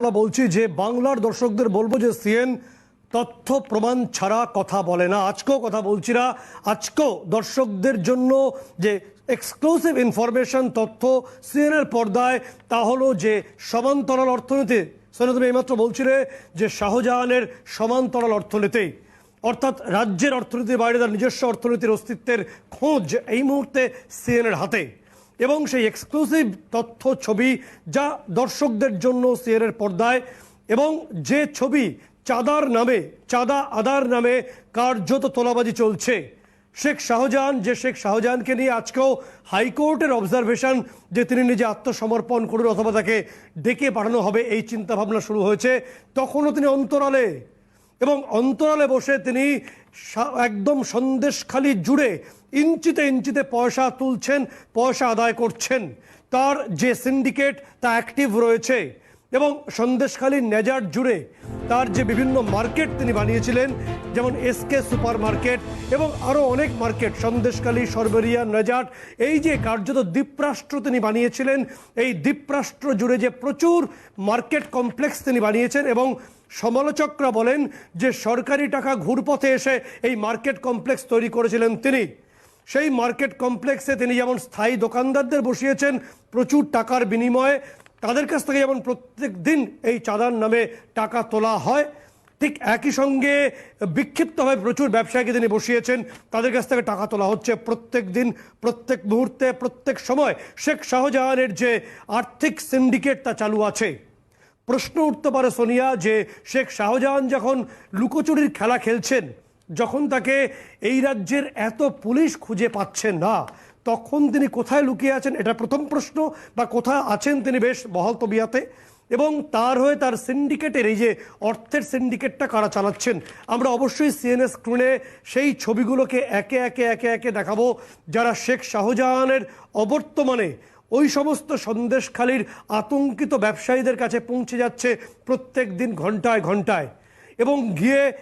আমরা বলছি যে বাংলার দর্শকদের বলব যে সিএন তথ্য প্রমাণ ছাড়া কথা বলে না। আজকেও কথা বলছি না। আজকেও দর্শকদের জন্য যে এক্সক্লুসিভ ইনফরমেশন তথ্য সিএনের পর্দায়, তা হলো যে সমান্তরাল অর্থনীতি। সোনা তুমি এইমাত্র বলছিলে যে শাহজাহানের সমান্তরাল অর্থনীতি। অর্থাৎ রাজ্যের অর্থনীতির বাইরে তার নিজস্ব অর্থনীতির অস্তিত্বের খোঁজ এই মুহূর্তে সিএনের হাতে। এবং সেই এক্সক্লুসিভ তথ্য ছবি যা দর্শকদের জন্য সিএনের পর্দায় এবং যে ছবি চাঁদার নামে, চাঁদা আদার নামে কার্যত তোলাবাজি চলছে। শেখ শাহজাহান, যে শেখ শাহজাহানকে নিয়ে আজকেও হাইকোর্টের অবজারভেশন যে তিনি নিজে আত্মসমর্পণ করুন অথবা তাকে ডেকে পাঠানো হবে, এই চিন্তাভাবনা শুরু হয়েছে। তখনও তিনি অন্তরালে এবং অন্তরালে বসে তিনি একদম সন্দেশখালি জুড়ে ইঞ্চিতে ইঞ্চিতে পয়সা তুলছেন, পয়সা আদায় করছেন। তার যে সিন্ডিকেট, তা অ্যাক্টিভ রয়েছে। এবং সন্দেশখালী নেজার জুড়ে তার যে বিভিন্ন মার্কেট তিনি বানিয়েছিলেন, যেমন এসকে সুপার মার্কেট এবং আরও অনেক মার্কেট, সন্দেশখালী, সরবেরিয়া নেজাট এই যে কার্যত দ্বীপরাষ্ট্র তিনি বানিয়েছিলেন, এই দ্বীপরাষ্ট্র জুড়ে যে প্রচুর মার্কেট কমপ্লেক্স তিনি বানিয়েছেন এবং সমালোচকরা বলেন যে সরকারি টাকা ঘুরপথে এসে এই মার্কেট কমপ্লেক্স তৈরি করেছিলেন তিনি। সেই মার্কেট কমপ্লেক্সে তিনি যেমন স্থায়ী দোকানদারদের বসিয়েছেন, প্রচুর টাকার বিনিময়ে তাদের কাছ থেকে যেমন প্রত্যেক দিন এই চাঁদার নামে টাকা তোলা হয়, ঠিক একই সঙ্গে বিক্ষিপ্তভাবে প্রচুর ব্যবসায়ীকে তিনি বসিয়েছেন, তাদের কাছ থেকে টাকা তোলা হচ্ছে প্রত্যেক দিন, প্রত্যেক মুহূর্তে, প্রত্যেক সময়। শেখ শাহজাহানের যে আর্থিক সিন্ডিকেট তা চালু আছে। প্রশ্ন উঠতে পারে সোনিয়া যে শেখ শাহজাহান যখন লুকোচুরির খেলা খেলছেন, যখন তাকে এই রাজ্যের এত পুলিশ খুঁজে পাচ্ছেন না, তখন তিনি কোথায় লুকিয়ে আছেন? এটা প্রথম প্রশ্ন, বা কোথায় আছেন তিনি বেশ বহল তবিয়াতে? এবং তার হয়ে তার সিন্ডিকেটের এই যে অর্থের সিন্ডিকেটটা কারা চালাচ্ছেন? আমরা অবশ্যই সিএনএস স্ক্রিনে সেই ছবিগুলোকে একে একে একে একে দেখাবো, যারা শেখ শাহজাহানের অবর্তমানে ওই সমস্ত সন্দেশখালির আতঙ্কিত ব্যবসায়ীদের কাছে পৌঁছে যাচ্ছে প্রত্যেক দিন ঘন্টায় ঘন্টায়। এবং গিয়ে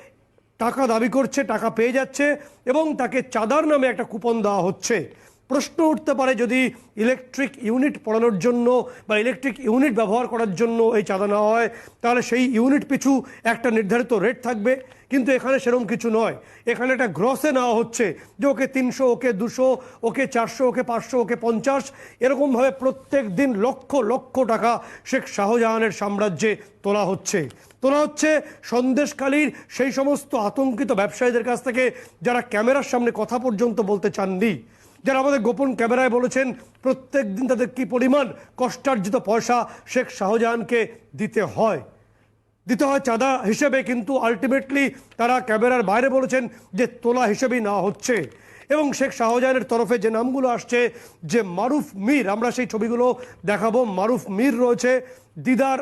টাকা দাবি করছে, টাকা পেয়ে যাচ্ছে এবং তাকে চাঁদার নামে একটা কুপন দেওয়া হচ্ছে। প্রশ্ন উঠতে পারে যদি ইলেকট্রিক ইউনিট পড়ানোর জন্য বা ইলেকট্রিক ইউনিট ব্যবহার করার জন্য এই চাঁদা নেওয়া হয়, তাহলে সেই ইউনিট পিছু একটা নির্ধারিত রেট থাকবে। কিন্তু এখানে সেরকম কিছু নয়। এখানে একটা গ্রসে নেওয়া হচ্ছে যে ওকে তিনশো, ওকে দুশো, ওকে চারশো, ওকে পাঁচশো, ওকে পঞ্চাশ, এরকমভাবে প্রত্যেক দিন লক্ষ লক্ষ টাকা শেখ শাহজাহানের সাম্রাজ্যে তোলা হচ্ছে। তোলা হচ্ছে সন্দেশকালীর সেই সমস্ত আতঙ্কিত ব্যবসায়ীদের কাছ থেকে যারা ক্যামেরার সামনে কথা পর্যন্ত বলতে চাননি। যারা আমাদের গোপন ক্যামেরায় বলেছেন, প্রত্যেক দিন তাদের কি পরিমাণ কষ্টার্জিত পয়সা শেখ শাহজাহানকে দিতে হয়? দিতে হয় চাঁদা হিসেবে, কিন্তু আলটিমেটলি তারা ক্যামেরার বাইরে বলেছেন যে তোলা হিসেবেই না হচ্ছে। এবং শেখ শাহজাহানের তরফে যে নামগুলো আসছে, যে মারুফ মীর, আমরা সেই ছবিগুলো দেখাবো। মারুফ মীর রয়েছে, দিদার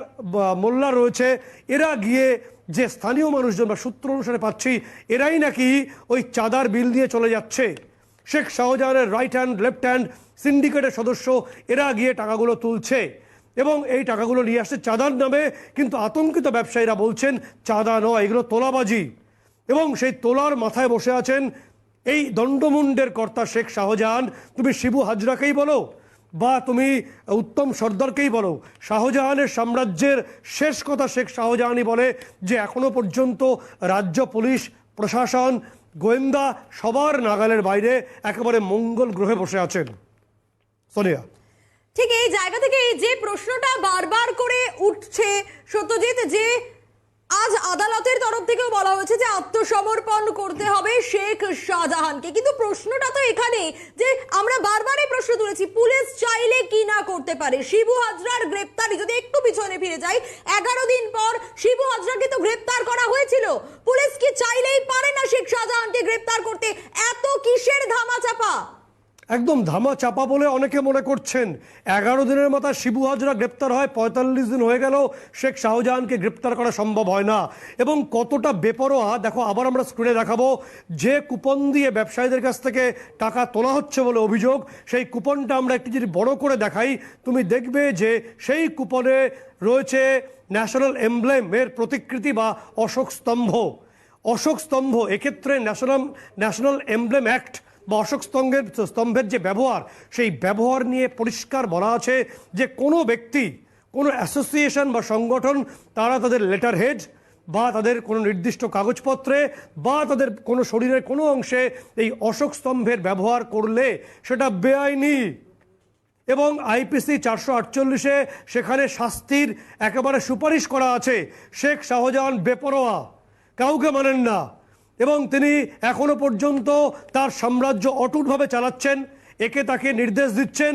মোল্লা রয়েছে। এরা গিয়ে যে স্থানীয় মানুষজন বা সূত্র অনুসারে পাচ্ছি, এরাই নাকি ওই চাঁদার বিল দিয়ে চলে যাচ্ছে। শেখ শাহজাহানের রাইট হ্যান্ড লেফট হ্যান্ড সিন্ডিকেটের সদস্য, এরা গিয়ে টাকাগুলো তুলছে। এবং এই টাকাগুলো নিয়ে আসছে চাঁদার নামে, কিন্তু আতঙ্কিত ব্যবসায়ীরা বলছেন, চাঁদা নয়, এগুলো তোলাবাজি। এবং সেই তোলার মাথায় বসে আছেন এই দণ্ডমুণ্ডের কর্তা শেখ শাহজাহান। তুমি শিবু হাজরাকেই বলো, বা তুমি উত্তম সর্দারকেই বলো, শাহজাহানের সাম্রাজ্যের শেষ কথা শেখ শাহজাহানই বলে যে, এখনও পর্যন্ত রাজ্য, পুলিশ, প্রশাসন গোয়েন্দা সবার নাগালের বাইরে একেবারে মঙ্গল গ্রহে বসে আছেন। সোনিয়া। ঠিক এই জায়গা থেকে এই যে প্রশ্নটা বারবার করে উঠছে, সত্যজিৎ যে আজ আদালতের তরফ থেকেও বলা হয়েছে যে আত্মসমর্পণ করতে হবে শেখ শাহজাহানকে। কিন্তু প্রশ্নটা তো এখানে যে আমরা বারবারই প্রশ্ন তুলেছি, পুলিশ চাইলে কি না করতে পারে? শিবু হাজরার গ্রেপ্তারি যদি একটু পিছনে ফিরে যাই, এগারো দিন পর শিবু হাজরাকে তো গ্রেপ্তার করা হয়েছিল। পুলিশ কি চাইলেই পারে না শেখ শাহজাহানকে গ্রেপ্তার করতে? এত কিসের ধামাচাপা? একদম ধামা চাপা বলে অনেকে মনে করছেন। এগারো দিনের মাথায় শিবু হাজরা গ্রেপ্তার হয়, পঁয়তাল্লিশ দিন হয়ে গেল শেখ শাহজাহানকে গ্রেপ্তার করা সম্ভব হয় না। এবং কতটা বেপরোয়া, দেখো আবার আমরা স্ক্রিনে দেখাবো, যে কুপন দিয়ে ব্যবসায়ীদের কাছ থেকে টাকা তোলা হচ্ছে বলে অভিযোগ, সেই কুপনটা আমরা একটু যদি বড় করে দেখাই, তুমি দেখবে যে সেই কুপনে রয়েছে ন্যাশনাল এমব্লেমের প্রতিকৃতি বা অশোক স্তম্ভ। অশোক স্তম্ভ, এক্ষেত্রে ন্যাশনাল ন্যাশনাল এমব্লেম অ্যাক্ট বা অশোক স্তম্ভের স্তম্ভের যে ব্যবহার, সেই ব্যবহার নিয়ে পরিষ্কার বলা আছে যে কোনো ব্যক্তি, কোনো অ্যাসোসিয়েশন বা সংগঠন, তারা তাদের লেটার হেড বা তাদের কোনো নির্দিষ্ট কাগজপত্রে বা তাদের কোনো শরীরের কোনো অংশে এই অশোক স্তম্ভের ব্যবহার করলে সেটা বেআইনি। এবং আইপিসি চারশো আটচল্লিশে সেখানে শাস্তির একেবারে সুপারিশ করা আছে। শেখ শাহজাহান বেপরোয়া। কাউকে মানেন না। এবং তিনি এখনও পর্যন্ত তার সাম্রাজ্য অটুটভাবে চালাচ্ছেন। একে তাকে নির্দেশ দিচ্ছেন,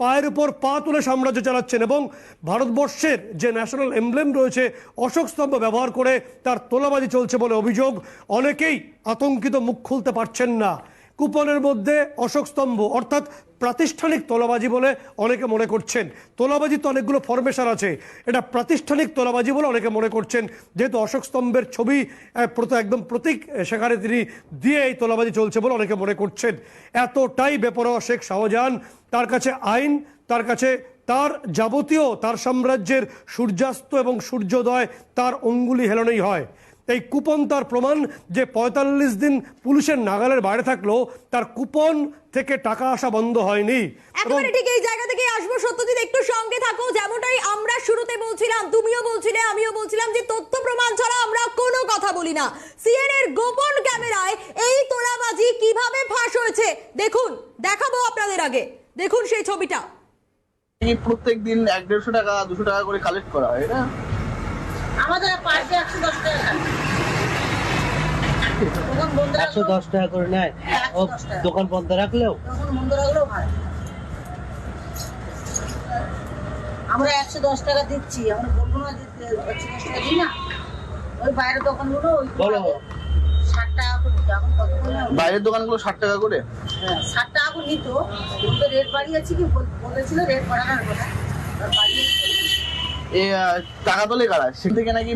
পায়ের উপর পা তুলে সাম্রাজ্য চালাচ্ছেন এবং ভারতবর্ষের যে ন্যাশনাল এমব্লেম রয়েছে, অশোক স্তম্ভ ব্যবহার করে তার তোলাবাজি চলছে বলে অভিযোগ। অনেকেই আতঙ্কিত মুখ খুলতে পারছেন না। কুপনের মধ্যে অশোক স্তম্ভ, অর্থাৎ প্রাতিষ্ঠানিক তোলাবাজি বলে অনেকে মনে করছেন। তোলাবাজি তো অনেকগুলো ফরমেশন আছে। এটা প্রাতিষ্ঠানিক তোলাবাজি বলে অনেকে মনে করছেন। যেহেতু অশোক স্তম্ভের ছবি একদম প্রতীক সেখানে তিনি দিয়ে এই তোলাবাজি চলছে বলে অনেকে মনে করছেন। এতটাই বেপরোয়া শেখ শাহজাহান। তার কাছে আইন, তার কাছে তার যাবতীয়, তার সাম্রাজ্যের সূর্যাস্ত এবং সূর্যোদয় তার অঙ্গুলি হেলনেই হয়। এই কুপন তার প্রমাণ যে পঁয়তাল্লিশ দিন পুলিশের নাগালের বাইরে থাকল তার কুপন থেকে টাকা আসা বন্ধ হয়নি। একেবারে ঠিক এই জায়গা থেকে আসব। সত্যজিৎ একটু সঙ্গে থাকো। যেমনটাই আমরা শুরুতে বলছিলাম তুমিও বলছিলে আমিও বলছিলাম যে তথ্য প্রমাণ ছাড়া আমরা কোনো কথা বলি না। সিএন এর গোপন ক্যামেরায় এই তোলাবাজি কীভাবে ফাঁস হয়েছে? দেখুন দেখাবো আপনাদের আগে। দেখুন সেই ছবিটা। এই প্রত্যেক দিন এক দেড়শো টাকা দুশো টাকা করে কালেক্ট করা হয় না? আমাদের পার ডে একশো দশ টাকা। একশো দশ টাকা করে নেয়। ও দোকান বন্ধ রাখলেও? বন্ধ রাখলেও ভাড়া আমরা একশো দশ টাকা দিচ্ছি আমরা বলব না যে একশো দশ টাকা দিই না। ওই বাইরের দোকানগুলো ওই বলো। ষাট টাকা করে দিত। এখন কত করে বাইরের দোকানগুলো ষাট টাকা করে? হ্যাঁ, ষাট টাকা করে নিত রেট বাড়িয়েছি কি বল- বলেছিল রেট বাড়ানোর কথা। এ টাকা তোলে কারা? সে থেকে নাকি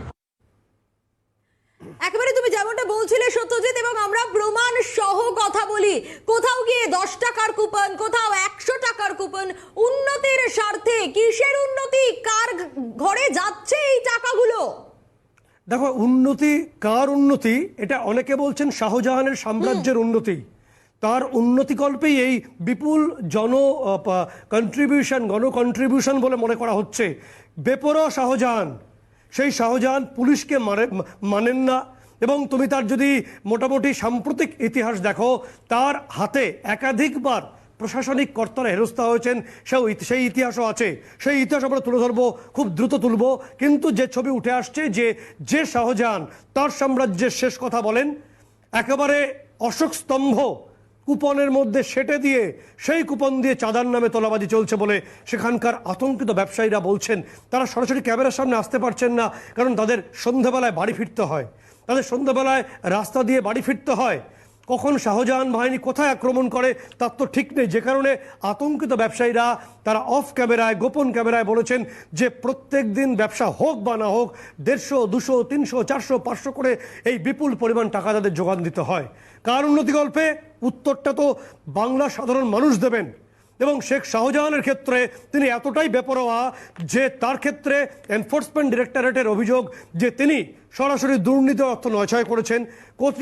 একেবারে তুমি যেমনটা বলছিলে সত্যজিৎ এবং আমরা প্রমাণ সহ কথা বলি। কোথাও গিয়ে দশ টাকার কুপন কোথাও একশো টাকার কুপন উন্নতির স্বার্থে কিসের উন্নতি? কার ঘরে যাচ্ছে এই টাকাগুলো? দেখো উন্নতি কার উন্নতি? এটা অনেকে বলছেন শাহজাহানের সাম্রাজ্যের উন্নতি। তার উন্নতিকল্পেই এই বিপুল জন কন্ট্রিবিউশন গণ কন্ট্রিবিউশন বলে মনে করা হচ্ছে। বেপরোয়া শাহজাহান। সেই শাহজাহান পুলিশকে মানে মানেন না। এবং তুমি তার যদি মোটামুটি সাম্প্রতিক ইতিহাস দেখো, তার হাতে একাধিকবার প্রশাসনিক কর্তারা হেরস্তা হয়েছেন। সেও সেই ইতিহাসও আছে। সেই ইতিহাস আমরা তুলে ধরবো, খুব দ্রুত তুলব। কিন্তু যে ছবি উঠে আসছে যে যে শাহজাহান তার সাম্রাজ্যের শেষ কথা বলেন, একেবারে অশোক স্তম্ভ কুপনের মধ্যে সেটে দিয়ে সেই কুপন দিয়ে চাঁদার নামে তোলাবাজি চলছে বলে সেখানকার আতঙ্কিত ব্যবসায়ীরা বলছেন। তারা সরাসরি ক্যামেরার সামনে আসতে পারছেন না, কারণ তাদের সন্ধ্যাবেলায় বাড়ি ফিরতে হয়। তাদের সন্ধ্যাবেলায় রাস্তা দিয়ে বাড়ি ফিরতে হয়। কখন শাহজাহান বাহিনী কোথায় আক্রমণ করে, তার তো ঠিক নেই। যে কারণে আতঙ্কিত ব্যবসায়ীরা, তারা অফ ক্যামেরায় গোপন ক্যামেরায় বলেছেন যে প্রত্যেক দিন ব্যবসা হোক বা না হোক, দেড়শো, দুশো, তিনশো, চারশো, পাঁচশো করে এই বিপুল পরিমাণ টাকা তাদের যোগান দিতে হয়। কার উন্নতি গল্পে? উত্তরটা তো বাংলা সাধারণ মানুষ দেবেন। এবং শেখ শাহজাহানের ক্ষেত্রে তিনি এতটাই বেপরোয়া যে তার ক্ষেত্রে এনফোর্সমেন্ট ডিরেক্টরেটের অভিযোগ যে তিনি সরাসরি দুর্নীতি অর্থ নয়ছয় করেছেন।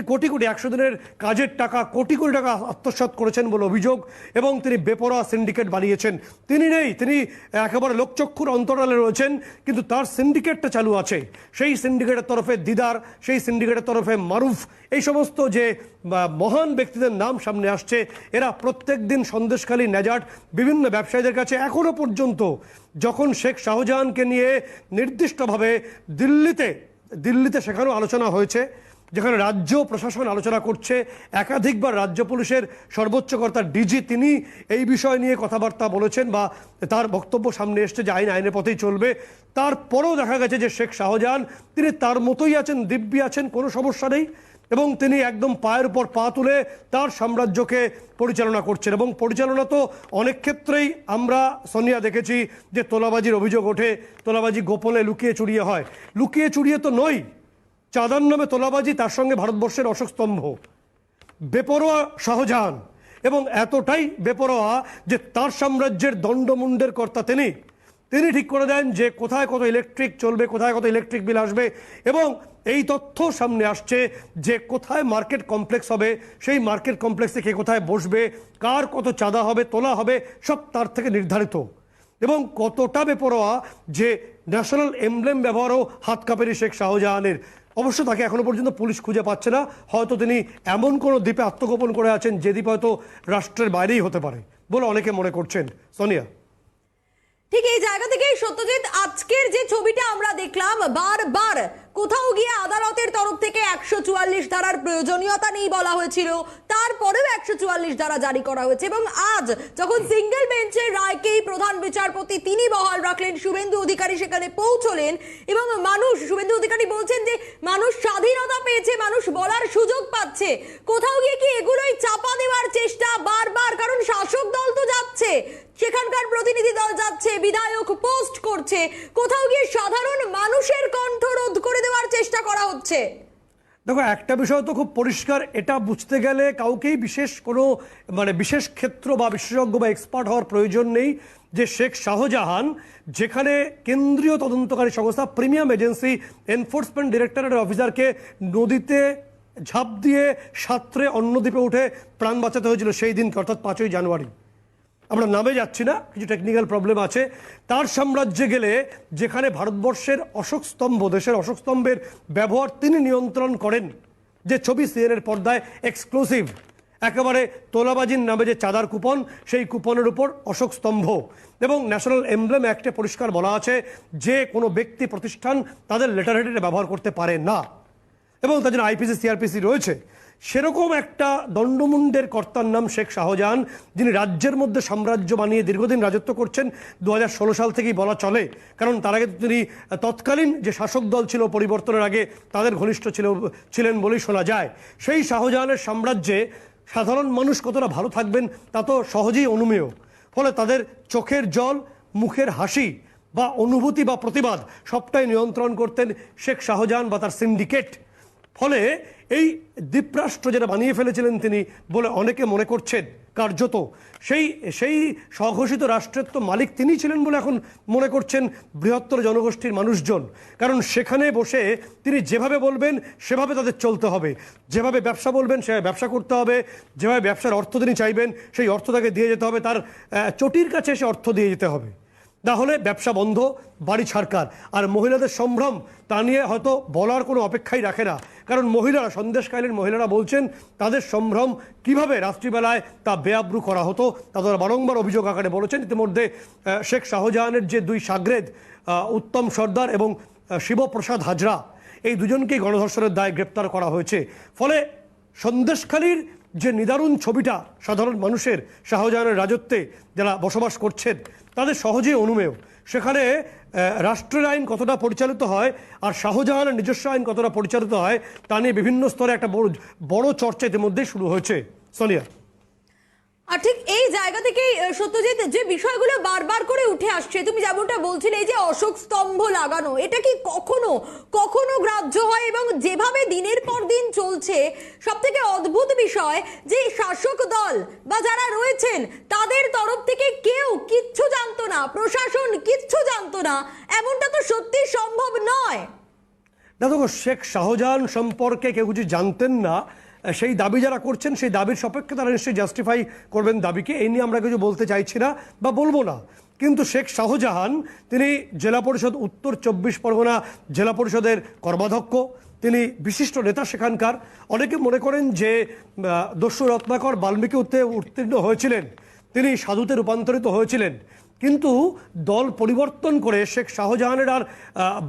কোটি কোটি একশো দিনের কাজের টাকা, কোটি কোটি টাকা আত্মসাৎ করেছেন বলে অভিযোগ এবং তিনি বেপরোয়া সিন্ডিকেট বানিয়েছেন। তিনি নেই, তিনি একেবারে লোকচক্ষুর অন্তরালে রয়েছেন, কিন্তু তার সিন্ডিকেটটা চালু আছে। সেই সিন্ডিকেটের তরফে দিদার, সেই সিন্ডিকেটের তরফে মারুফ, এই সমস্ত যে মহান ব্যক্তিদের নাম সামনে আসছে, এরা প্রত্যেক দিন সন্দেশখালী, নেজাট, বিভিন্ন ব্যবসায়ীদের কাছে এখনও পর্যন্ত যখন শেখ শাহজাহানকে নিয়ে নির্দিষ্টভাবে দিল্লিতে দিল্লিতে সেখানেও আলোচনা হয়েছে, যেখানে রাজ্য প্রশাসন আলোচনা করছে, একাধিকবার রাজ্য পুলিশের সর্বোচ্চ কর্তা ডিজি তিনি এই বিষয় নিয়ে কথাবার্তা বলেছেন বা তার বক্তব্য সামনে এসছে যে আইন আইনের পথেই চলবে। তারপরেও দেখা গেছে যে শেখ শাহজাহান, তিনি তার মতোই আছেন, দিব্যি আছেন, কোনো সমস্যা নেই। এবং তিনি একদম পায়ের উপর পা তুলে তার সাম্রাজ্যকে পরিচালনা করছেন। এবং পরিচালনা তো অনেক ক্ষেত্রেই আমরা, সোনিয়া, দেখেছি যে তোলাবাজির অভিযোগ ওঠে, তোলাবাজি গোপনে লুকিয়ে চুরিয়ে হয়। লুকিয়ে চুরিয়ে তো নয়, চাঁদার নামে তোলাবাজি তার সঙ্গে ভারতবর্ষের অশোক স্তম্ভ। বেপরোয়া শাহজাহান এবং এতটাই বেপরোয়া যে তার সাম্রাজ্যের দণ্ডমুণ্ডের কর্তা তিনি। তিনি ঠিক করে দেন যে কোথায় কত ইলেকট্রিক চলবে, কোথায় কত ইলেকট্রিক বিল আসবে এবং এই তথ্য সামনে আসছে যে কোথায় মার্কেট কমপ্লেক্স হবে, সেই মার্কেট কমপ্লেক্সে কে কোথায় বসবে, কার কত চাঁদা হবে, তোলা হবে, সব তার থেকে নির্ধারিত। এবং কতটা বেপরোয়া যে ন্যাশনাল এমব্লেম ব্যবহারও হাত কাঁপেনি শেখ শাহজাহানের। অবশ্য তাকে এখনও পর্যন্ত পুলিশ খুঁজে পাচ্ছে না, হয়তো তিনি এমন কোনো দ্বীপে আত্মগোপন করে আছেন যে দ্বীপ হয়তো রাষ্ট্রের বাইরেই হতে পারে বলে অনেকে মনে করছেন। সোনিয়া। ঠিক এই জায়গা থেকে সত্যজিৎ আজকের যে ছবিটা আমরা দেখলাম বারবার কোথাও গিয়ে আদালতের তরফ থেকে একশো চুয়াল্লিশ ধারার প্রয়োজনীয়তা নেই বলা হয়েছিল। তারপরেও একশো চুয়াল্লিশ ধারা জারি করা হয়েছে এবং আজ যখন সিঙ্গেল বেঞ্চের রায়কেই প্রধান বিচারপতি তিনি বহাল রাখলেন, শুভেন্দু অধিকারী সেখানে পৌঁছলেন এবং মানুষ, শুভেন্দু অধিকারী বলছেন যে মানুষ স্বাধীনতা পেয়েছে, মানুষ বলার সুযোগ পাচ্ছে। কোথাও গিয়ে কি এগুলোই চাপা দেওয়ার চেষ্টা বারবার? কারণ শাসক দল তো যাচ্ছে, সেখানকার প্রতিনিধি দল যাচ্ছে, বিধায়ক পোস্ট করছে। কোথাও গিয়ে সাধারণ মানুষের কণ্ঠ রোধ করে দেওয়ার চেষ্টা করা হচ্ছে। দেখো, একটা বিষয় তো খুব পরিষ্কার, এটা বুঝতে গেলে কাউকেই বিশেষ কোনো মানে বিশেষ ক্ষেত্র বা বিশেষজ্ঞ বা এক্সপার্ট হওয়ার প্রয়োজন নেই যে শেখ শাহজাহান, যেখানে কেন্দ্রীয় তদন্তকারী সংস্থা প্রিমিয়াম এজেন্সি এনফোর্সমেন্ট ডিরেক্টরেটের অফিসারকে নদীতে ঝাঁপ দিয়ে সাঁতরে অন্য দ্বীপে উঠে প্রাণ বাঁচাতে হয়েছিল সেই দিনকে, অর্থাৎ পাঁচই জানুয়ারি। আমরা নামে যাচ্ছি না, কিছু টেকনিক্যাল প্রবলেম আছে। তার সাম্রাজ্যে গেলে যেখানে ভারতবর্ষের অশোক স্তম্ভ, দেশের অশোক স্তম্ভের ব্যবহার তিনি নিয়ন্ত্রণ করেন। যে ছবি সিএনের পর্দায় এক্সক্লুসিভ একেবারে তোলাবাজির নামে যে চাঁদার কুপন, সেই কুপনের উপর অশোক স্তম্ভ। এবং ন্যাশনাল এমব্লেম অ্যাক্টে পরিষ্কার বলা আছে, যে কোনো ব্যক্তি, প্রতিষ্ঠান তাদের লেটার হেডে ব্যবহার করতে পারে না। এবং জন্য আইপিসি সিআরপিসি রয়েছে। সেরকম একটা দণ্ডমুণ্ডের কর্তার নাম শেখ শাহজাহান, যিনি রাজ্যের মধ্যে সাম্রাজ্য বানিয়ে দীর্ঘদিন রাজত্ব করছেন দু হাজার ষোলো সাল থেকেই বলা চলে। কারণ তার আগে তিনি তৎকালীন যে শাসক দল ছিল পরিবর্তনের আগে তাদের ঘনিষ্ঠ ছিল, ছিলেন বলেই শোনা যায়। সেই শাহজাহানের সাম্রাজ্যে সাধারণ মানুষ কতটা ভালো থাকবেন তা তো সহজেই অনুমেয়। ফলে তাদের চোখের জল, মুখের হাসি বা অনুভূতি বা প্রতিবাদ সবটাই নিয়ন্ত্রণ করতেন শেখ শাহজাহান বা তার সিন্ডিকেট। ফলে এই দ্বীপরাষ্ট্র যেটা বানিয়ে ফেলেছিলেন তিনি বলে অনেকে মনে করছেন, কার্যত সেই সেই স্বঘোষিত রাষ্ট্রের তো মালিক তিনি ছিলেন বলে এখন মনে করছেন বৃহত্তর জনগোষ্ঠীর মানুষজন। কারণ সেখানে বসে তিনি যেভাবে বলবেন, সেভাবে তাদের চলতে হবে। যেভাবে ব্যবসা বলবেন সেভাবে ব্যবসা করতে হবে। যেভাবে ব্যবসার অর্থ তিনি চাইবেন, সেই অর্থ তাকে দিয়ে যেতে হবে। তার চটির কাছে সে অর্থ দিয়ে যেতে হবে। না হলে ব্যবসা বন্ধ, বাড়ি ছাড়কার। আর মহিলাদের সম্ভ্রম, তা নিয়ে হয়তো বলার কোনো অপেক্ষাই রাখে না। কারণ মহিলারা, সন্দেশকালীন মহিলারা বলছেন, তাদের সম্ভ্রম কীভাবে রাত্রিবেলায় তা বেআব্রু করা হতো, তা তারা বারংবার অভিযোগ আকারে বলেছেন। ইতিমধ্যে শেখ শাহজাহানের যে দুই সাগরেদ উত্তম সর্দার এবং শিবপ্রসাদ হাজরা, এই দুজনকেই গণধর্ষণের দায় গ্রেপ্তার করা হয়েছে। ফলে সন্দেশখালীর যে নিদারুণ ছবিটা, সাধারণ মানুষের শাহজাহানের রাজত্বে যারা বসবাস করছেন তাদের সহজেই অনুমেয়। সেখানে রাষ্ট্রের আইন কতটা পরিচালিত হয় আর শাহজাহানের নিজস্ব আইন কতটা পরিচালিত হয়, তা নিয়ে বিভিন্ন স্তরে একটা বড় বড় চর্চা ইতিমধ্যেই শুরু হয়েছে। সোনিয়া। আর ঠিক এই জায়গা থেকেই সত্যজিৎ, যে বিষয়গুলো বারবার করে উঠে আসছে, তুমি যেমনটা বলছিলে, এই যে অশোক স্তম্ভ লাগানো, এটা কি কখনো কখনো গ্রাহ্য হয় এবং যেভাবে দিনের পর দিন চলছে সব থেকে অদ্ভুত বিষয় যে শাসক দল বা যারা রয়েছেন, তাদের তরফ থেকে কেউ কিচ্ছু জানতো না, প্রশাসন কিচ্ছু জানতো না। এমনটা তো সত্যি সম্ভব নয়। না, দেখো, শেখ শাহজাহান সম্পর্কে কেউ কিছু জানতেন না। সেই দাবি যারা করছেন, সেই দাবির সপক্ষে তারা নিশ্চয়ই জাস্টিফাই করবেন দাবিকে। এই নিয়ে আমরা কিছু বলতে চাইছি না বা বলব না। কিন্তু শেখ শাহজাহান, তিনি জেলা পরিষদ উত্তর চব্বিশ পরগনা জেলা পরিষদের কর্মাধ্যক্ষ। তিনি বিশিষ্ট নেতা সেখানকার। অনেকে মনে করেন যে দস্যু রত্নাকর বাল্মীকি উত্তে উত্তীর্ণ হয়েছিলেন। তিনি সাধুতে রূপান্তরিত হয়েছিলেন। কিন্তু দল পরিবর্তন করে শেখ শাহজাহানের আর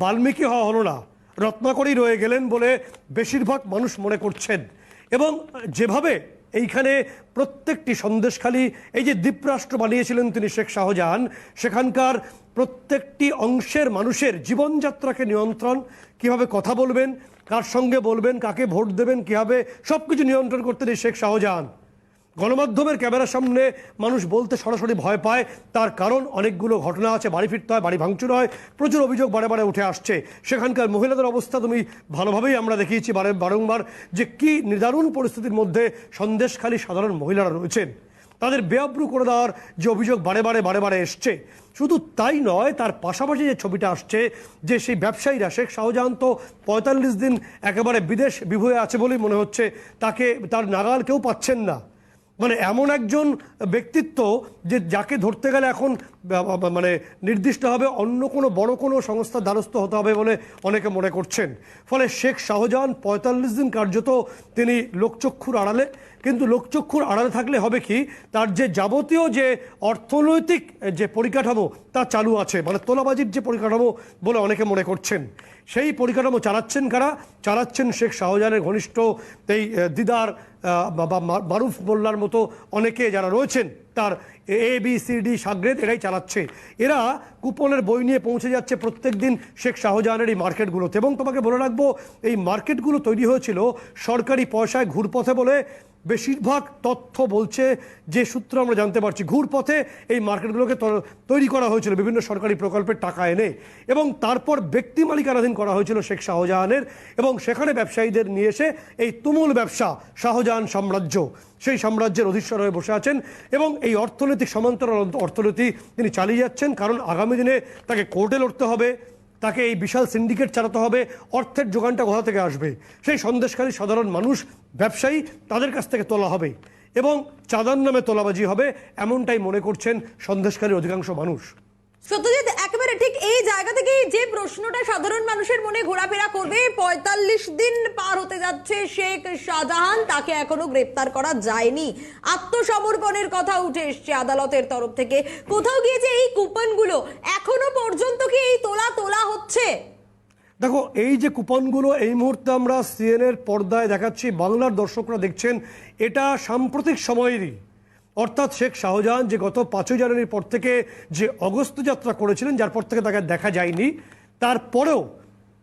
বাল্মীকি হওয়া হলো না। রত্নাকরই রয়ে গেলেন বলে বেশিরভাগ মানুষ মনে করছেন। এবং যেভাবে এইখানে প্রত্যেকটি সন্দেশখালী, এই যে দ্বীপরাষ্ট্র বানিয়েছিলেন তিনি শেখ শাহজাহান, সেখানকার প্রত্যেকটি অংশের মানুষের জীবনযাত্রাকে নিয়ন্ত্রণ, কীভাবে কথা বলবেন কার সঙ্গে বলবেন, কাকে ভোট দেবেন কীভাবে সব কিছু নিয়ন্ত্রণ করতেন এই শেখ শাহজাহান। গণমাধ্যমের ক্যামেরার সামনে মানুষ বলতে সরাসরি ভয় পায়, তার কারণ অনেকগুলো ঘটনা আছে, বাড়ি ফিরতে হয়, বাড়ি ভাঙচুর হয়, প্রচুর অভিযোগ বারে বারে উঠে আসছে। সেখানকার মহিলাদের অবস্থা তুমি ভালোভাবেই আমরা দেখিয়েছি বারে বারংবার, যে কি নিদারুণ পরিস্থিতির মধ্যে সন্দেশখালী সাধারণ মহিলারা রয়েছেন। তাদের বেআব্রু করে দেওয়ার যে অভিযোগ বারে বারে বারে বারে এসছে। শুধু তাই নয়, তার পাশাপাশি যে ছবিটা আসছে, যে সেই ব্যবসায়ীরা, শেখ শাহজাহান তো পঁয়তাল্লিশ দিন একেবারে বিদেশ বিভয়ে আছে বলেই মনে হচ্ছে, তাকে, তার নাগাল কেউ পাচ্ছেন না। মানে এমন একজন ব্যক্তিত্ব যে যাকে ধরতে গেলে এখন মানে নির্দিষ্টভাবে অন্য কোনো বড় কোনো সংস্থার দ্বারস্থ হতে হবে বলে অনেকে মনে করছেন। ফলে শেখ শাহজাহান পঁয়তাল্লিশ দিন কার্যত তিনি লোকচক্ষুর আড়ালে। কিন্তু লোকচক্ষুর আড়ালে থাকলে হবে কি? তার যে যাবতীয় যে অর্থনৈতিক যে পরিকাঠামো, তা চালু আছে। মানে তোলাবাজির যে পরিকাঠামো বলে অনেকে মনে করছেন। সেই পরিকাঠামো চালাচ্ছেন কারা? চালাচ্ছেন শেখ শাহজাহানের ঘনিষ্ঠ এই দিদার বা মারুফ মোল্লার মতো অনেকে যারা রয়েছেন। তার এ বি সি ডি সাগ্রেদ এরাই চালাচ্ছে। এরা কুপনের বই নিয়ে পৌঁছে যাচ্ছে প্রত্যেক দিন শেখ শাহজাহানের এই মার্কেটগুলোতে। এবং তোমাকে বলে রাখব, এই মার্কেটগুলো তৈরি হয়েছিল সরকারি পয়সায় ঘুরপথে বলে বেশিরভাগ তথ্য বলছে যে সূত্র আমরা জানতে পারছি, ঘুরপথে এই মার্কেটগুলোকে তৈরি করা হয়েছিল, বিভিন্ন সরকারি প্রকল্পের টাকা এনে এবং তারপর ব্যক্তি মালিকানাধীন করা হয়েছিল শেখ শাহজাহানের এবং সেখানে ব্যবসায়ীদের নিয়ে এসে এই তুমুল ব্যবসা, শাহজাহান সাম্রাজ্য, সেই সাম্রাজ্যের অধীশ্বর হয়ে বসে আছেন এবং এই অর্থনৈতিক সমান্তরাল অর্থনীতি তিনি চালিয়ে যাচ্ছেন কারণ আগামী দিনে তাকে কোর্টে লড়তে হবে। তাকে এই বিশাল সিন্ডিকেট চালাতে হবে, অর্থের যোগানটা কোথা থেকে আসবে? সেই সন্দেশকারী সাধারণ মানুষ, ব্যবসায়ী, তাদের কাছ থেকে তোলা হবে এবং চাঁদার নামে তোলাবাজি হবে, এমনটাই মনে করছেন সন্দেশকারী অধিকাংশ মানুষ। সত্যজিৎ, একেবারে ঠিক এই জায়গা থেকেই যে প্রশ্নটা সাধারণ মানুষের মনে ঘোরাফেরা করবে, পঁয়তাল্লিশ দিন পার হতে যাচ্ছে শেখ শাহজাহান, তাকে এখনও গ্রেপ্তার করা যায়নি। আত্মসমর্পণের কথা উঠে এসছে আদালতের তরফ থেকে। কোথাও গিয়ে যে এই কুপনগুলো, এখনও পর্যন্ত কি এই তোলা তোলা হচ্ছে? দেখো, এই যে কুপনগুলো এই মুহূর্তে আমরা সিএনএর পর্দায় দেখাচ্ছি, বাংলার দর্শকরা দেখছেন, এটা সাম্প্রতিক সময়েরই। অর্থাৎ শেখ শাহজাহান যে গত পাঁচই জানুয়ারির পর থেকে যে অগস্ত যাত্রা করেছিলেন, যার পর থেকে তাকে দেখা যায়নি। তারপরেও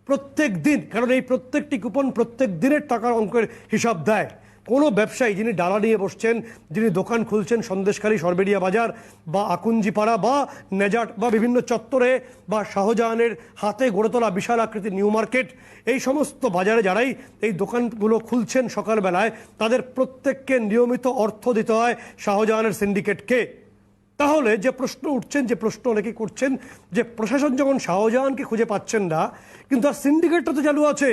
প্রত্যেক দিন, কারণ এই প্রত্যেকটি কুপন প্রত্যেক দিনের টাকার অঙ্কের হিসাব দেয়। কোনো ব্যবসায়ী যিনি ডালা নিয়ে বসছেন, যিনি দোকান খুলছেন, সন্দেশখালী সরবেরিয়া বাজার বা আকুঞ্জিপাড়া বা নেজাট বা বিভিন্ন চত্বরে বা শাহজাহানের হাতে গড়ে তোলা বিশাল আকৃতির নিউ মার্কেট, এই সমস্ত বাজারে যারাই এই দোকানগুলো খুলছেন সকালবেলায়, তাদের প্রত্যেককে নিয়মিত অর্থ দিতে হয় শাহজাহানের সিন্ডিকেটকে। তাহলে যে প্রশ্ন উঠছেন, যে প্রশ্ন অনেকে করছেন, যে প্রশাসন যখন শাহজাহানকে খুঁজে পাচ্ছেন না, কিন্তু তার সিন্ডিকেটটা তো চালু আছে।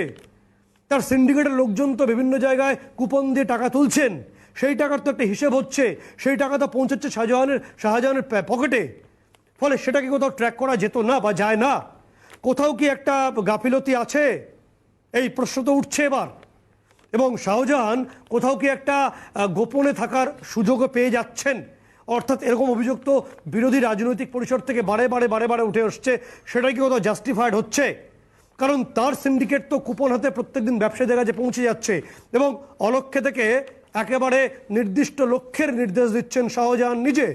তার সিন্ডিকেটের লোকজন তো বিভিন্ন জায়গায় কুপন দিয়ে টাকা তুলছেন। সেই টাকার তো একটা হিসেব হচ্ছে। সেই টাকা তো পৌঁছাচ্ছে শাহজাহানের শাহজাহানের পকেটে। ফলে সেটাকে কোথাও ট্র্যাক করা যেত না বা যায় না? কোথাও কি একটা গাফিলতি আছে? এই প্রশ্ন তো উঠছে এবার। এবং শাহজাহান কোথাও কি একটা গোপনে থাকার সুযোগও পেয়ে যাচ্ছেন। অর্থাৎ এরকম অভিযোগ তো বিরোধী রাজনৈতিক পরিসর থেকে বারে বারে বারে বারে উঠে আসছে। সেটাই কি কোথাও জাস্টিফাইড হচ্ছে? কারণ তার সিন্ডিকেট তো কুপন হাতে প্রত্যেকদিন ব্যবসায়ীদের কাছে পৌঁছে যাচ্ছে এবং অলক্ষ্যে থেকে একেবারে নির্দিষ্ট লক্ষ্যের নির্দেশ দিচ্ছেন শাহজাহান নিজে।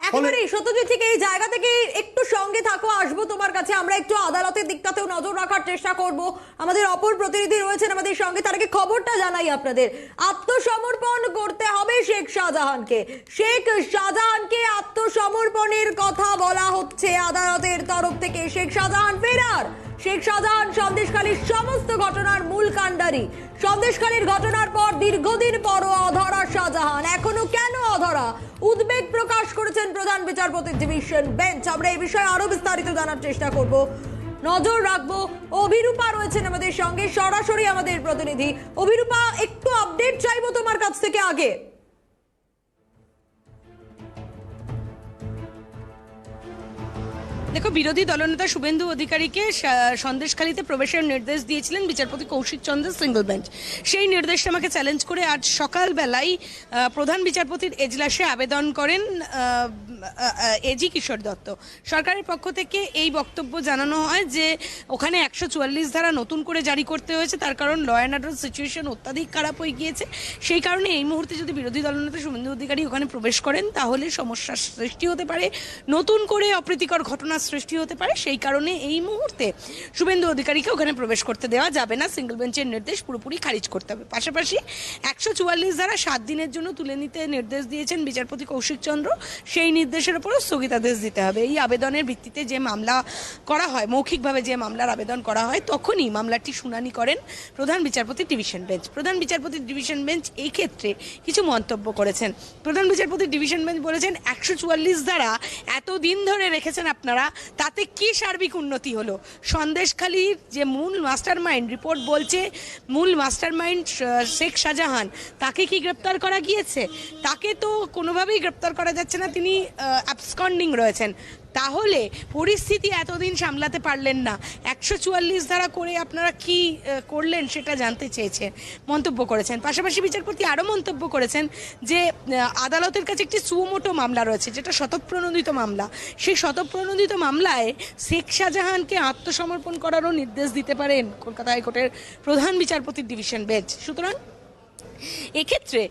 একেবারে সত্যজিৎ ঠিক এই জায়গা থেকে একটু সঙ্গে থাকো আসব তোমার কাছে। আমরা একটু আদালতের দিকটাতেও নজর রাখার চেষ্টা করব। আমাদের অপর প্রতিনিধি রয়েছেন আমাদের সঙ্গে। তার আগে খবরটা জানাই আপনাদের। আত্মসমর্পণ করতে হবে শেখ শাহজাহানকে। শেখ শাহজাহানকে আত্মসমর্পণের কথা বলা হচ্ছে আদালতের তরফ থেকে। শেখ শাহজাহান ফেরার। শেখ শাহজাহান সন্দেশখালীর সমস্ত ঘটনার মূল কাণ্ডারি। সন্দেশখালীর ঘটনার পর দীর্ঘদিন পরও অধরা শাহজাহান। এখনও কেন অধরা? উদ্বেগ প্রকাশ করেছেন প্রধান বিচারপতি ডিভিশন বেঞ্চ। আমরা এই বিষয়ে আরও বিস্তারিত জানার চেষ্টা করব। নজর রাখব, অভিরূপা রয়েছেন আমাদের সঙ্গে। সরাসরি আমাদের প্রতিনিধি। অভিরূপা, একটু আপডেট চাইব তোমার কাছ থেকে আগে। দেখো, বিরোধী দলনেতা শুভেন্দু অধিকারীকে সন্দেশখালীতে প্রবেশের নির্দেশ দিয়েছিলেন বিচারপতি কৌশিক চন্দ্র সিঙ্গল বেঞ্চ। সেই নির্দেশটা আমাকে চ্যালেঞ্জ করে আজ সকালবেলায় প্রধান বিচারপতির এজলাসে আবেদন করেন এজি কিশোর দত্ত। সরকারের পক্ষ থেকে এই বক্তব্য জানানো হয় যে, ওখানে একশো চুয়াল্লিশ ধারা নতুন করে জারি করতে হয়েছে, তার কারণ ল অ্যান্ড অর্ডার সিচুয়েশন অত্যাধিক খারাপ হয়ে গিয়েছে। সেই কারণে এই মুহূর্তে যদি বিরোধী দলনেতা শুভেন্দু অধিকারী ওখানে প্রবেশ করেন, তাহলে সমস্যার সৃষ্টি হতে পারে। নতুন করে অপ্রীতিকর ঘটনার সৃষ্টি হতে পারে, সেই কারণে এই মুহূর্তে শুভেন্দু অধিকারীকে ওখানে প্রবেশ করতে দেওয়া যাবে না। সিঙ্গেল বেঞ্চের নির্দেশ পুরোপুরি খারিজ করতে হবে। পাশাপাশি একশো চুয়াল্লিশ ধারা সাত দিনের জন্য তুলে নিতে নির্দেশ দিয়েছেন বিচারপতি কৌশিক চন্দ্র। সেই নির্দেশের উপরও স্থগিতাদেশ দিতে হবে। এই আবেদনের ভিত্তিতে যে মামলা করা হয়, মৌখিকভাবে যে মামলার আবেদন করা হয়, তখনই মামলাটি শুনানি করেন প্রধান বিচারপতি ডিভিশন বেঞ্চ। প্রধান বিচারপতি ডিভিশন বেঞ্চ এই ক্ষেত্রে কিছু মন্তব্য করেছেন। প্রধান বিচারপতি ডিভিশন বেঞ্চ বলেছেন, একশো চুয়াল্লিশ দ্বারা এত দিন ধরে রেখেছেন আপনারা তাতে কি সার্বিক উন্নতি হলো? সন্দেশখালীর যে মূল মাস্টার মাইন্ড রিপোর্ট বলছে মূল মাস্টার মাইন্ড শেখ শাহজাহান, তাকে কি গ্রেপ্তার করা গিয়েছে? তাকে তো কোনোভাবেই গ্রেপ্তার করা যাচ্ছে না, তিনি অ্যাবসকন্ডিং রয়েছেন। তাহলে পরিস্থিতি এতদিন সামলাতে পারলেন না। একশো চুয়াল্লিশ ধারা করে আপনারা কি করলেন সেটা জানতে চেয়েছেন, মন্তব্য করেছেন। পাশাপাশি বিচারপতি আরও মন্তব্য করেছেন যে আদালতের কাছে একটি সুমোটো মামলা রয়েছে, যেটা শতপ্রণোদিত মামলা। সেই শতপ্রণোদিত মামলায় শেখ শাহজাহানকে আত্মসমর্পণ করারও নির্দেশ দিতে পারেন কলকাতা হাইকোর্টের প্রধান বিচারপতির ডিভিশন বেঞ্চ। সুতরাং এক্ষেত্রে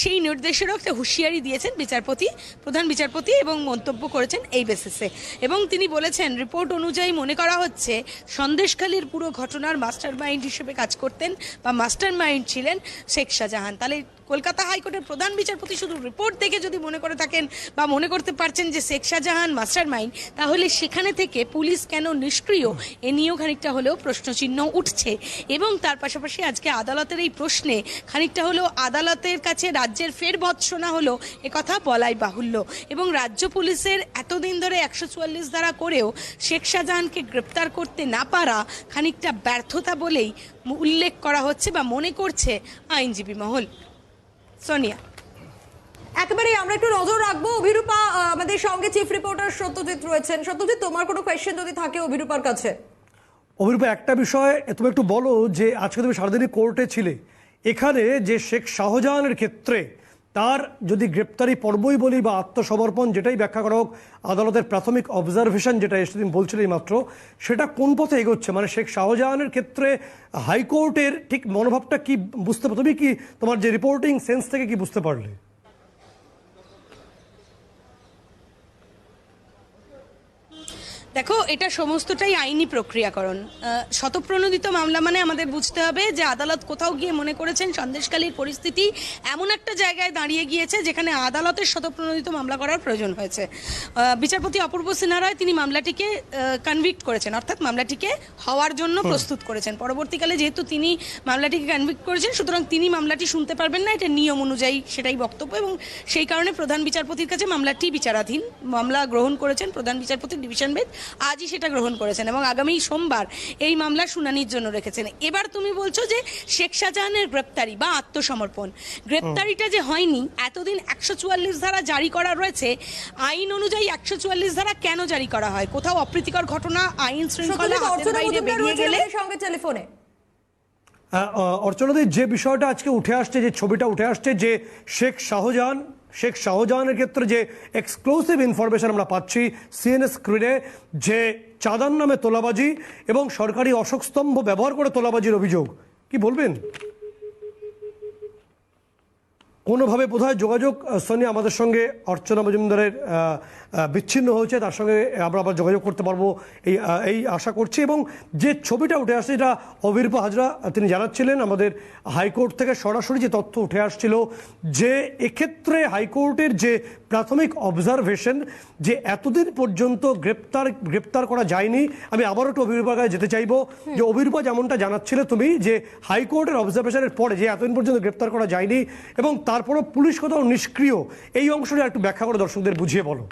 সেই নির্দেশেরও একটা হুঁশিয়ারি দিয়েছেন বিচারপতি, প্রধান বিচারপতি এবং মন্তব্য করেছেন এই বেসিসে এবং তিনি বলেছেন রিপোর্ট অনুযায়ী মনে করা হচ্ছে, সন্দেশখালীর পুরো ঘটনার মাস্টার মাইন্ড হিসেবে কাজ করতেন বা মাস্টার মাইন্ড ছিলেন শেখ শাহজাহান। তাহলে কলকাতা হাইকোর্টের প্রধান বিচারপতি শুধু রিপোর্ট দেখে যদি মনে করে থাকেন বা মনে করতে পারছেন যে শেখ শাহজাহান মাস্টার মাইন্ড তাহলে সেখানে থেকে পুলিশ কেন নিষ্ক্রিয়? এ নিয়েও খানিকটা হলেও প্রশ্নচিহ্ন উঠছে। এবং তার পাশাপাশি আজকে আদালতের এই প্রশ্নে খানিকটা হলো আদালতের কাছে রাজ্যের ফের ভৎসনা হলো কথা বলাই বাহুল্য। এবং রাজ্য পুলিশের এতদিন ধরে একশো চুয়াল্লিশ ধারা করেও শেখ শাহজাহানকে গ্রেপ্তার করতে না পারা খানিকটা ব্যর্থতা বলেই উল্লেখ করা হচ্ছে বা মনে করছে আইনজীবী মহল। সোনিয়া। একেবারে আমরা একটু নজর রাখব অভিরূপা আমাদের সঙ্গে চিফ রিপোর্টার সত্যজিৎ রয়েছেন। সত্যজিৎ তোমার কোনো কোয়েশ্চেন যদি থাকে অভিরূপার কাছে? অভিরূপা একটা বিষয় তুমি একটু বলো যে আজকে তুমি সারাদিনই কোর্টে ছিলে। এখানে যে শেখ শাহজাহানের ক্ষেত্রে তার যদি গ্রেপ্তারি পর্বই বলি বা আত্মসমর্পণ যেটাই ব্যাখ্যা করা হোক, আদালতের প্রাথমিক অবজারভেশন যেটা সেদিন বলছিলেন বলছিলে মাত্র, সেটা কোন পথে এগোচ্ছে? মানে শেখ শাহজাহানের ক্ষেত্রে হাইকোর্টের ঠিক মনোভাবটা কি বুঝতে তুমি কি তোমার যে রিপোর্টিং সেন্স থেকে কি বুঝতে পারলে? দেখো এটা সমস্তটাই আইনি প্রক্রিয়াকরণ। শতপ্রণোদিত মামলা মানে আমাদের বুঝতে হবে যে আদালত কোথাও গিয়ে মনে করেছেন সন্দেশকালীর পরিস্থিতি এমন একটা জায়গায় দাঁড়িয়ে গিয়েছে যেখানে আদালতের শতপ্রণোদিত মামলা করার প্রয়োজন হয়েছে। বিচারপতি অপূর্ব সিনহা রায় তিনি মামলাটিকে কনভিক্ট করেছেন অর্থাৎ মামলাটিকে হওয়ার জন্য প্রস্তুত করেছেন। পরবর্তীকালে যেহেতু তিনি মামলাটিকে কনভিক্ট করেছেন সুতরাং তিনি মামলাটি শুনতে পারবেন না এটা নিয়ম অনুযায়ী সেটাই বক্তব্য এবং সেই কারণে প্রধান বিচারপতির কাছে মামলাটি বিচারাধীন। মামলা গ্রহণ করেছেন প্রধান বিচারপতি ডিভিশন বেঞ্চ। আজই সেটা গ্রহণ করেছেন এবং আগামী সোমবার এই মামলা শুনানির জন্য রেখেছেন। এবার তুমি বলছো যে শেখ শাহজাহানের গ্রেপ্তারি বা আত্মসমর্পণ। গ্রেপ্তারিটা যে হয়নি এতদিন একশো চুয়াল্লিশ ধারা জারি করা রয়েছে। আইন অনুযায়ী একশো চুয়াল্লিশ ধারা কেন জারি করা হয়? কোথাও অপ্রীতিকর ঘটনা আইন শৃঙ্খলা সঙ্গে টেলিফোনে। অর্চনাদি যে বিষয়টা আজকে উঠে আসছে যে ছবিটা উঠে আসছে যে শেখ শাহজাহান শেখ শাহজাহানের ক্ষেত্রে যে এক্সক্লুসিভ ইনফরমেশন আমরা পাচ্ছি সিএনএস ক্রিডে যে চাঁদার নামে তোলাবাজি এবং সরকারি অশোকস্তম্ভ ব্যবহার করে তোলাবাজির অভিযোগ। কি বলবেন? কোনোভাবে বোধহয় যোগাযোগ আহ, সোনিয়া আমাদের সঙ্গে অর্চনা মজুমদারের বিচ্ছিন্ন হয়েছে তার সঙ্গে আমরা আবার যোগাযোগ করতে পারব এই এই আশা করছি। এবং যে ছবিটা উঠে আসছে এটা অবিরূপ হাজরা তিনি জানাচ্ছিলেন আমাদের হাইকোর্ট থেকে সরাসরি যে তথ্য উঠে আসছিল যে এক্ষেত্রে হাইকোর্টের যে প্রাথমিক অবজারভেশন যে এতদিন পর্যন্ত গ্রেপ্তার গ্রেপ্তার করা যায়নি আমি আবারও একটু অভিরূপার কাছে যেতে চাইব যে অভিরূপা যেমনটা জানাচ্ছিলে তুমি যে হাইকোর্টের অবজারভেশনের পরে যে এতদিন পর্যন্ত গ্রেপ্তার করা যায়নি এবং তারপরও পুলিশ কোথাও নিষ্ক্রিয়? এই অংশটা একটু ব্যাখ্যা করে দর্শকদের বুঝিয়ে বলো।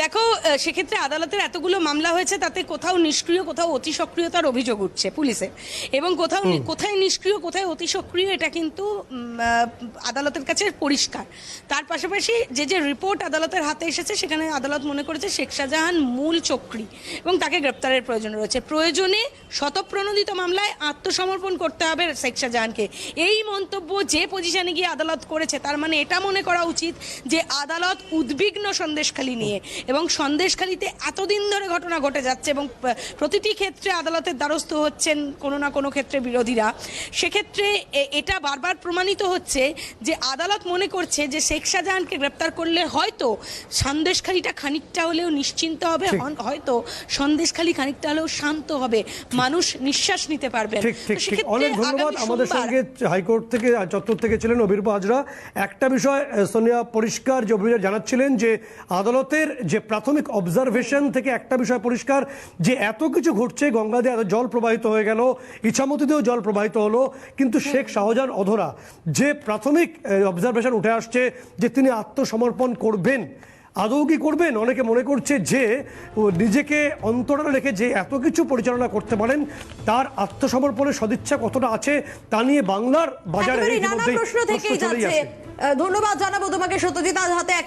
দেখো সেক্ষেত্রে আদালতের এতগুলো মামলা হয়েছে তাতে কোথাও নিষ্ক্রিয় কোথাও অতি সক্রিয়তার অভিযোগ উঠছে পুলিশের এবং কোথাও কোথায় নিষ্ক্রিয় কোথায় অতি সক্রিয় এটা কিন্তু আদালতের কাছে পরিষ্কার। তার পাশাপাশি যে যে রিপোর্ট আদালতের হাতে এসেছে সেখানে আদালত মনে করেছে শেখ শাহজাহান মূল চক্রী এবং তাকে গ্রেপ্তারের প্রয়োজন রয়েছে। প্রয়োজনে শতপ্রণোদিত মামলায় আত্মসমর্পণ করতে হবে শেখ শাহজাহানকে। এই মন্তব্য যে পজিশনে গিয়ে আদালত করেছে তার মানে এটা মনে করা উচিত যে আদালত উদ্বিগ্ন সন্দেশখালী নিয়ে। এবং সন্দেশখালীতে এতদিন ধরে ঘটনা ঘটে যাচ্ছে এবং প্রতিটি ক্ষেত্রে আদালতের দ্বারস্থ হচ্ছেন কোনো না কোনো ক্ষেত্রে বিরোধীরা। সেক্ষেত্রে এটা বারবার প্রমাণিত হচ্ছে যে আদালত মনে করছে যে শেখ শাহজাহানকে গ্রেপ্তার করলে হয়তো সন্দেশখালীটা খানিকটা হলেও নিশ্চিন্ত হবে হয়তো সন্দেশখালী খানিকটা হলেও শান্ত হবে। মানুষ নিঃশ্বাস নিতে পারবেন। সেক্ষেত্রে অনেক ধন্যবাদ। আমাদের সঙ্গে হাইকোর্ট থেকে চত্বর থেকে ছিলেন অভিরূপ হাজরা। একটা বিষয় সোনিয়া পরিষ্কার যে অভিযোগ জানাচ্ছিলেন যে আদালতের আমাদের যে প্রাথমিক অবজারভেশন থেকে একটা বিষয় পরিষ্কার যে এত কিছু ঘটছে গঙ্গা দিয়ে জল প্রবাহিত হয়ে গেল ইছামতিতেও জল প্রবাহিত হলো কিন্তু শেখ শাহজাহান অধরা যে প্রাথমিক অবজারভেশন উঠে আসছে যে তিনি আত্মসমর্পণ করবেন। আদৌ কি করবেন? অনেকে মনে করছে যে নিজেকে অন্তরালে রেখে যে এত কিছু পরিচালনা করতে পারেন তার আত্মসমর্পণের সদিচ্ছা কতটা আছে তা নিয়ে বাংলার বাজারে ধন্যবাদ জানাব তোমাকে সত্যজিৎ হাতে একেবারে